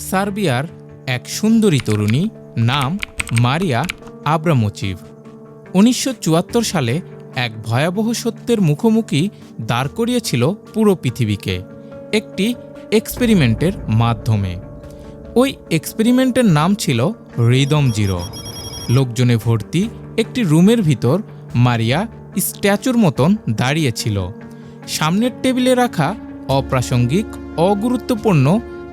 সার্বিয়ার এক সুন্দরী তরুণী নাম মারিয়া আব্রামোচিভ। উনিশশো চুয়াত্তর সালে এক ভয়াবহ সত্যের মুখোমুখি দাঁড় করিয়েছিল পুরো পৃথিবীকে একটি এক্সপেরিমেন্টের মাধ্যমে। ওই এক্সপেরিমেন্টের নাম ছিল রিদম জিরো। লোকজনে ভর্তি একটি রুমের ভিতর মারিয়া স্ট্যাচুর মতন দাঁড়িয়েছিল সামনের টেবিলে রাখা অপ্রাসঙ্গিক, অগুরুত্বপূর্ণ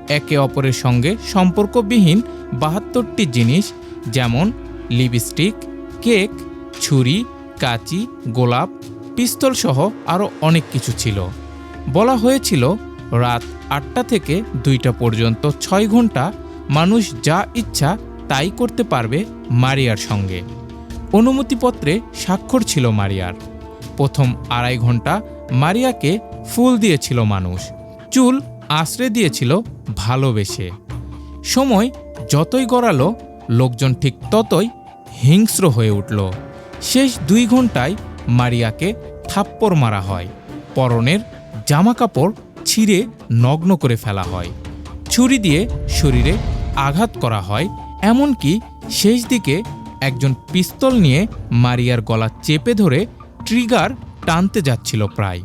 একে অপরের সঙ্গে সম্পর্কবিহীন বাহাত্তরটি জিনিস, যেমন লিপস্টিক, কেক, ছুরি, কাঁচি, গোলাপ, পিস্তল সহ আরও অনেক কিছু ছিল। বলা হয়েছিল, রাত আটটা থেকে দুইটা পর্যন্ত ছয় ঘণ্টা মানুষ যা ইচ্ছা তাই করতে পারবে মারিয়ার সঙ্গে। অনুমতিপত্রে স্বাক্ষর ছিল মারিয়ার। প্রথম আড়াই ঘণ্টা মারিয়াকে ফুল দিয়েছিল মানুষ। চুল আশ্রে দিয়েছিল ভালোবেসে। সময় যতই গড়ালো, লোকজন ঠিক ততই হিংস্র হয়ে উঠল। শেষ দুই ঘন্টায় মারিয়াকে থাপ্পড় মারা হয়। পরনের জামাকাপড় ছিঁড়ে নগ্ন করে ফেলা হয়। ছুরি দিয়ে শরীরে আঘাত করা হয়, এমনকি শেষ দিকে একজন পিস্তল নিয়ে মারিয়ার গলা চেপে ধরে ট্রিগার টানতে যাচ্ছিল প্রায়।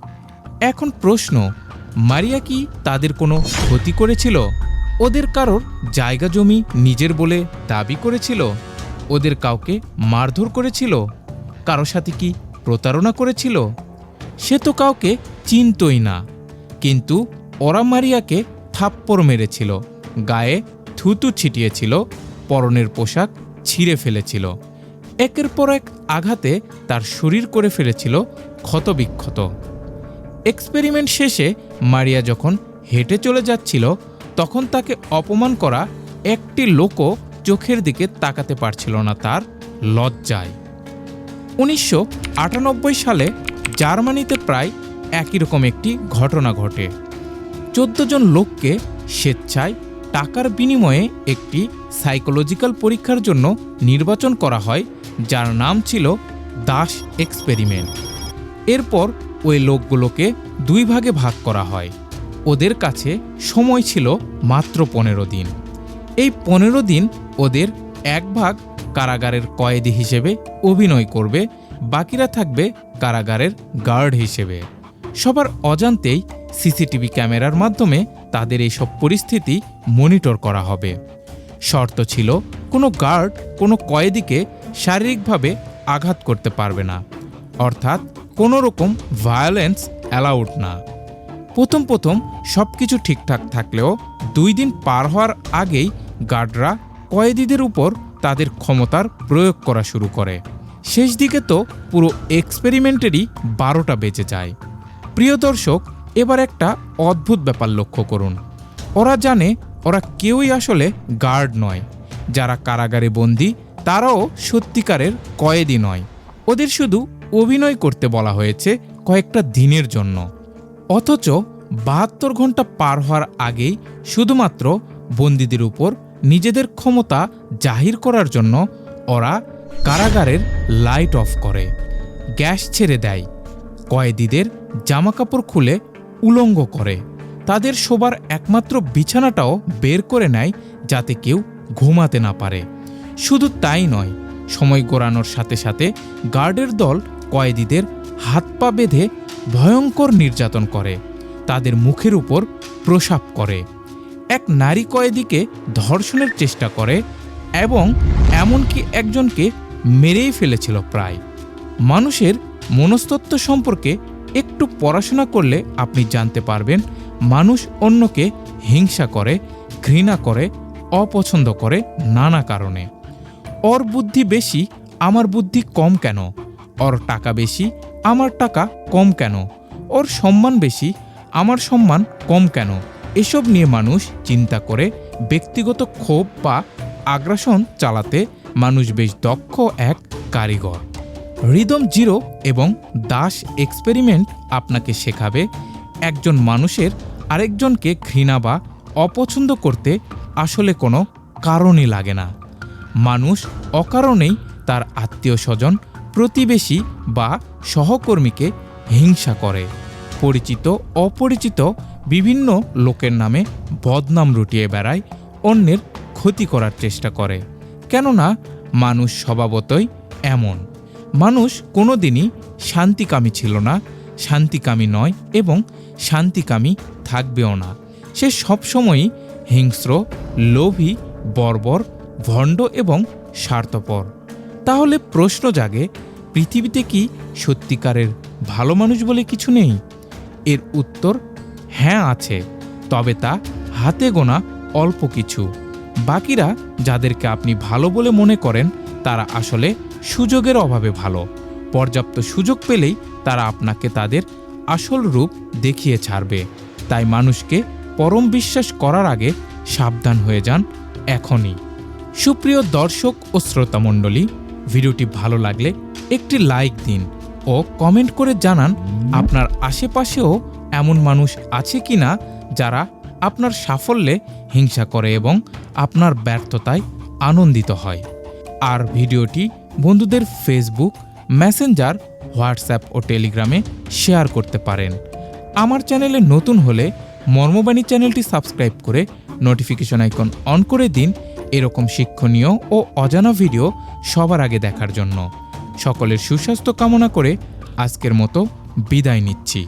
এখন প্রশ্ন মারিয়া কি তাদের কোনো ক্ষতি করেছিল? ওদের কারোর জায়গা জমি নিজের বলে দাবি করেছিল? ওদের কাউকে মারধর করেছিল? কারও সাথে কি প্রতারণা করেছিল? সে তো কাউকে চিনতই না। কিন্তু ওরা মারিয়াকে থাপ্পড় মেরেছিল, গায়ে থুতু ছিটিয়েছিল, পরনের পোশাক ছিঁড়ে ফেলেছিল। একের পর এক আঘাতে তার শরীর করে ফেলেছিল ক্ষতবিক্ষত। এক্সপেরিমেন্ট শেষে মারিয়া যখন হেঁটে চলে যাচ্ছিল, তখন তাকে অপমান করা একটি লোকও চোখের দিকে তাকাতে পারছিল না তার লজ্জায়। উনিশশো আটানব্বই সালে জার্মানিতে প্রায় একই রকম একটি ঘটনা ঘটে। চোদ্দ জন লোককে স্বেচ্ছায় টাকার বিনিময়ে একটি সাইকোলজিক্যাল পরীক্ষার জন্য নির্বাচন করা হয়, যার নাম ছিল দাস এক্সপেরিমেন্ট। এরপর ওই লোকগুলোকে দুই ভাগে ভাগ করা হয়। ওদের কাছে সময় ছিল মাত্র পনেরো দিন। এই পনেরো দিন ওদের এক ভাগ কারাগারের কয়েদি হিসেবে অভিনয় করবে, বাকিরা থাকবে কারাগারের গার্ড হিসেবে। সবার অজান্তেই সিসিটিভি ক্যামেরার মাধ্যমে তাদের এইসব পরিস্থিতি মনিটর করা হবে। শর্ত ছিল, কোনো গার্ড কোনো কয়েদিকে শারীরিকভাবে আঘাত করতে পারবে না। অর্থাৎ কোনো রকম ভায়োলেন্স অ্যালাউড না। প্রথম প্রথম সব কিছু ঠিকঠাক থাকলেও দুই দিন পার হওয়ার আগেই গার্ডরা কয়েদিদের উপর তাদের ক্ষমতার প্রয়োগ করা শুরু করে। শেষ দিকে তো পুরো এক্সপেরিমেন্টেরই বারোটা বেঁচে যায়। প্রিয় দর্শক, এবার একটা অদ্ভুত ব্যাপার লক্ষ্য করুন। ওরা জানে ওরা কেউই আসলে গার্ড নয়। যারা কারাগারে বন্দি, তারাও সত্যিকারের কয়েদি নয়। ওদের শুধু অভিনয় করতে বলা হয়েছে কয়েকটা দিনের জন্য। অথচ বাহাত্তর ঘণ্টা পার হওয়ার আগেই শুধুমাত্র বন্দীদের উপর নিজেদের ক্ষমতা জাহির করার জন্য ওরা কারাগারের লাইট অফ করে, গ্যাস ছেড়ে দেয়, কয়েদিদের জামাকাপড় খুলে উলঙ্গ করে, তাদের শোবার একমাত্র বিছানাটাও বের করে নেয় যাতে কেউ ঘুমাতে না পারে। শুধু তাই নয়, সময় গড়ানোর সাথে সাথে গার্ডের দল কয়েদিদের হাত পা বেঁধে ভয়ঙ্কর নির্যাতন করে, তাদের মুখের উপর প্রসাব করে। এক নারী কয়েদিকে ধর্ষণের চেষ্টা করে এবং এমনকি একজনকে মেরেই ফেলেছিল প্রায়। মানুষের মনস্তত্ত্ব সম্পর্কে একটু পড়াশোনা করলে আপনি জানতে পারবেন, মানুষ অন্যকে হিংসা করে, ঘৃণা করে, অপছন্দ করে নানা কারণে। ওর বুদ্ধি বেশি, আমার বুদ্ধি কম কেন? ওর টাকা বেশি, আমার টাকা কম কেন? ওর সম্মান বেশি, আমার সম্মান কম কেন? এসব নিয়ে মানুষ চিন্তা করে ব্যক্তিগত ক্ষোভ বা আগ্রাসন চালাতে মানুষ বেশ দক্ষ এক কারিগর। রিদম জিরো এবং দাস এক্সপেরিমেন্ট আপনাকে শেখাবে একজন মানুষের আরেকজনকে ঘৃণা বা অপছন্দ করতে আসলে কোনো কারণই লাগে না। মানুষ অকারণেই তার আত্মীয় স্বজন প্রতিবেশী বা সহকর্মীকে হিংসা করে। পরিচিত, অপরিচিত বিভিন্ন লোকের নামে বদনাম রুটিয়ে বেড়ায়, অন্যের ক্ষতি করার চেষ্টা করে। কেননা, মানুষ স্বভাবতই এমন। মানুষ কোনোদিনই শান্তিকামী ছিল না, শান্তিকামী নয় এবং শান্তিকামী থাকবেও না। সে সবসময়ই হিংস্র, লোভী, বর্বর, ভণ্ড এবং স্বার্থপর। তাহলে প্রশ্ন জাগে, পৃথিবীতে কি সত্যিকারের ভালো মানুষ বলে কিছু নেই? এর উত্তর হ্যাঁ আছে, তবে তা হাতে গোনা অল্প কিছু। বাকিরা যাদেরকে আপনি ভালো বলে মনে করেন, তারা আসলে সুযোগের অভাবে ভালো। পর্যাপ্ত সুযোগ পেলেই তারা আপনাকে তাদের আসল রূপ দেখিয়ে ছাড়বে। তাই মানুষকে পরম বিশ্বাস করার আগে সাবধান হয়ে যান এখনই। সুপ্রিয় দর্শক ও শ্রোতামণ্ডলী ভিডিওটি ভালো লাগলে একটি লাইক দিন ও কমেন্ট করে জানান আপনার আশেপাশেও এমন মানুষ আছে কি না যারা আপনার সাফল্যে হিংসা করে এবং আপনার ব্যর্থতায় আনন্দিত হয়। আর ভিডিওটি বন্ধুদের ফেসবুক মেসেঞ্জার হোয়াটসঅ্যাপ ও টেলিগ্রামে শেয়ার করতে পারেন। আমার চ্যানেলে নতুন হলে মর্মবাণী চ্যানেলটি সাবস্ক্রাইব করে নোটিফিকেশন আইকন অন করে দিন এরকম শিক্ষণীয় ও অজানা ভিডিও সবার আগে দেখার জন্য। সকলের সুস্বাস্থ্য কামনা করে আজকের মতো বিদায় নিচ্ছি।